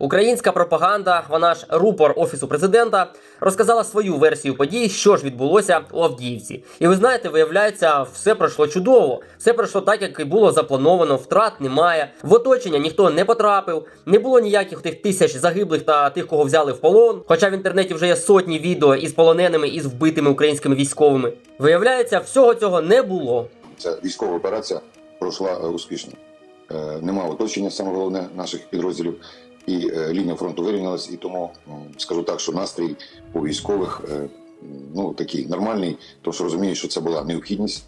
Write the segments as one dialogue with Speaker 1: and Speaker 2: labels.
Speaker 1: Українська пропаганда, вона ж рупор офісу президента, розказала свою версію подій, що ж відбулося у Авдіївці. І ви знаєте, виявляється, все пройшло чудово. Все пройшло так, як і було заплановано. Втрат немає. В оточення ніхто не потрапив, не було ніяких тих тисяч загиблих та тих, кого взяли в полон. Хоча в інтернеті вже є сотні відео із полоненими і з вбитими українськими військовими. Виявляється, всього цього не було.
Speaker 2: Ця військова операція пройшла е, успішно. Е, Нема оточення, саме головне наших підрозділів, і е, лінія фронту вирівнялась. І тому скажу так, що настрій у військових е, ну такий нормальний, тому що розумію, що це була необхідність.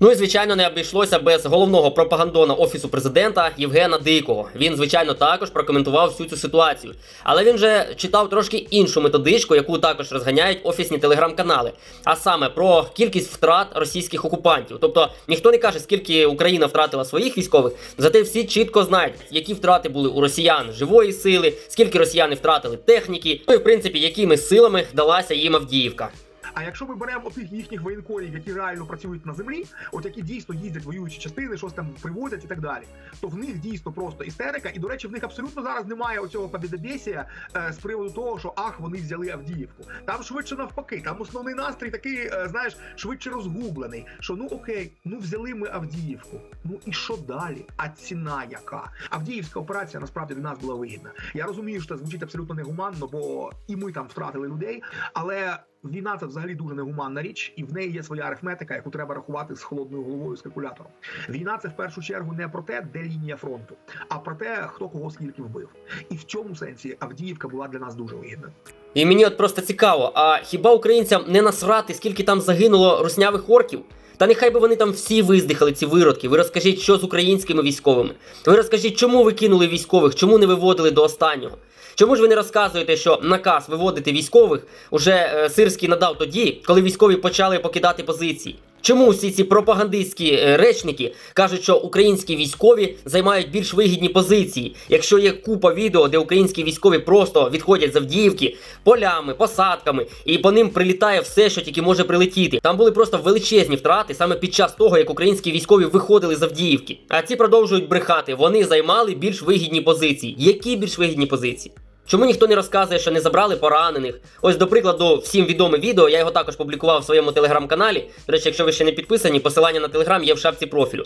Speaker 1: Ну і звичайно не обійшлося без головного пропагандона офісу президента Євгена Дикого. Він, звичайно, також прокоментував всю цю ситуацію. Але він же читав трошки іншу методичку, яку також розганяють офісні телеграм-канали. А саме про кількість втрат російських окупантів. Тобто ніхто не каже, скільки Україна втратила своїх військових, зате всі чітко знають, які втрати були у росіян живої сили, скільки росіяни втратили техніки, ну і в принципі, якими силами далася їм Авдіївка.
Speaker 3: А якщо ми беремо отих їхніх воєнкорів, які реально працюють на землі, от які дійсно їздять воюючі частини, щось там привозять і так далі, то в них дійсно просто істерика. І до речі, в них абсолютно зараз немає оцього побідобєсія е, з приводу того, що ах, вони взяли Авдіївку. Там швидше навпаки, там основний настрій такий, е, знаєш, швидше розгублений. Що ну окей, ну взяли ми Авдіївку. Ну і що далі? А ціна яка? Авдіївська операція насправді для нас була вигідна. Я розумію, що це звучить абсолютно негуманно, бо і ми там втратили людей, але. Війна це взагалі дуже негуманна річ, і в неї є своя арифметика, яку треба рахувати з холодною головою з калькулятором. Війна це в першу чергу не про те, де лінія фронту, а про те, хто кого скільки вбив. І в цьому сенсі Авдіївка була для нас дуже вигідна.
Speaker 1: І мені от просто цікаво, а хіба українцям не насрати, скільки там загинуло руснявих орків? Та нехай би вони там всі виздихали, ці виродки. Ви розкажіть, що з українськими військовими. Ви розкажіть, чому ви кинули військових, чому не виводили до останнього. Чому ж ви не розказуєте, що наказ виводити військових уже е, Сирський надав тоді, коли військові почали покидати позиції? Чому всі ці пропагандистські е, речники кажуть, що українські військові займають більш вигідні позиції, якщо є купа відео, де українські військові просто відходять з Авдіївки полями, посадками, і по ним прилітає все, що тільки може прилетіти. Там були просто величезні втрати саме під час того, як українські військові виходили з Авдіївки. А ці продовжують брехати. Вони займали більш вигідні позиції. Які більш вигідні позиції? Чому ніхто не розказує, що не забрали поранених? Ось, до прикладу, всім відоме відео, я його також публікував в своєму телеграм-каналі. До речі, якщо ви ще не підписані, посилання на телеграм є в шапці профілю.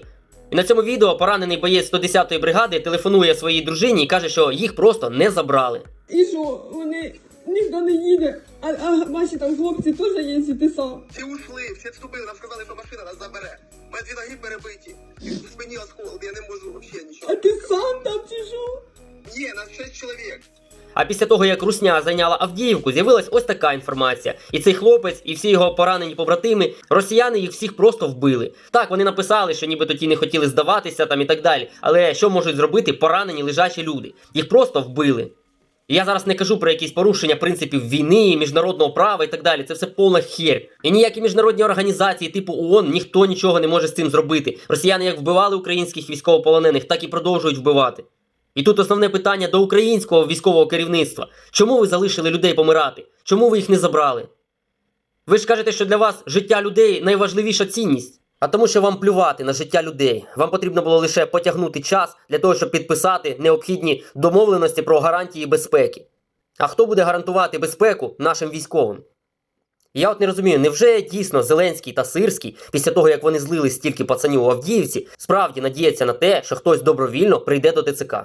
Speaker 1: І на цьому відео поранений боєць 110-ї бригади телефонує своїй дружині і каже, що їх просто не забрали.
Speaker 4: І що, вони ніхто не їде, а, а ваші там хлопці теж є, ти сам.
Speaker 5: Всі ушли, всі відступили, нам сказали, що машина нас забере. У мене дві ноги перебиті. Спині осколки, я не можу взагалі нічого.
Speaker 4: А ти сам там чи що?
Speaker 5: Ні, нас шість чоловік.
Speaker 1: А після того, як Русня зайняла Авдіївку, з'явилась ось така інформація. І цей хлопець, і всі його поранені побратими, росіяни їх всіх просто вбили. Так, вони написали, що нібито ті не хотіли здаватися там і так далі. Але що можуть зробити поранені лежачі люди? Їх просто вбили. І я зараз не кажу про якісь порушення принципів війни, міжнародного права і так далі. Це все повна херь. І ніякі міжнародні організації, типу ООН, ніхто нічого не може з цим зробити. Росіяни як вбивали українських військовополонених, так і продовжують вбивати. І тут основне питання до українського військового керівництва: чому ви залишили людей помирати? Чому ви їх не забрали? Ви ж кажете, що для вас життя людей найважливіша цінність. А тому, що вам плювати на життя людей. Вам потрібно було лише потягнути час для того, щоб підписати необхідні домовленості про гарантії безпеки. А хто буде гарантувати безпеку нашим військовим? Я от не розумію, невже дійсно Зеленський та Сирський, після того як вони злили стільки пацанів у Авдіївці, справді надіяться на те, що хтось добровільно прийде до ТЦК?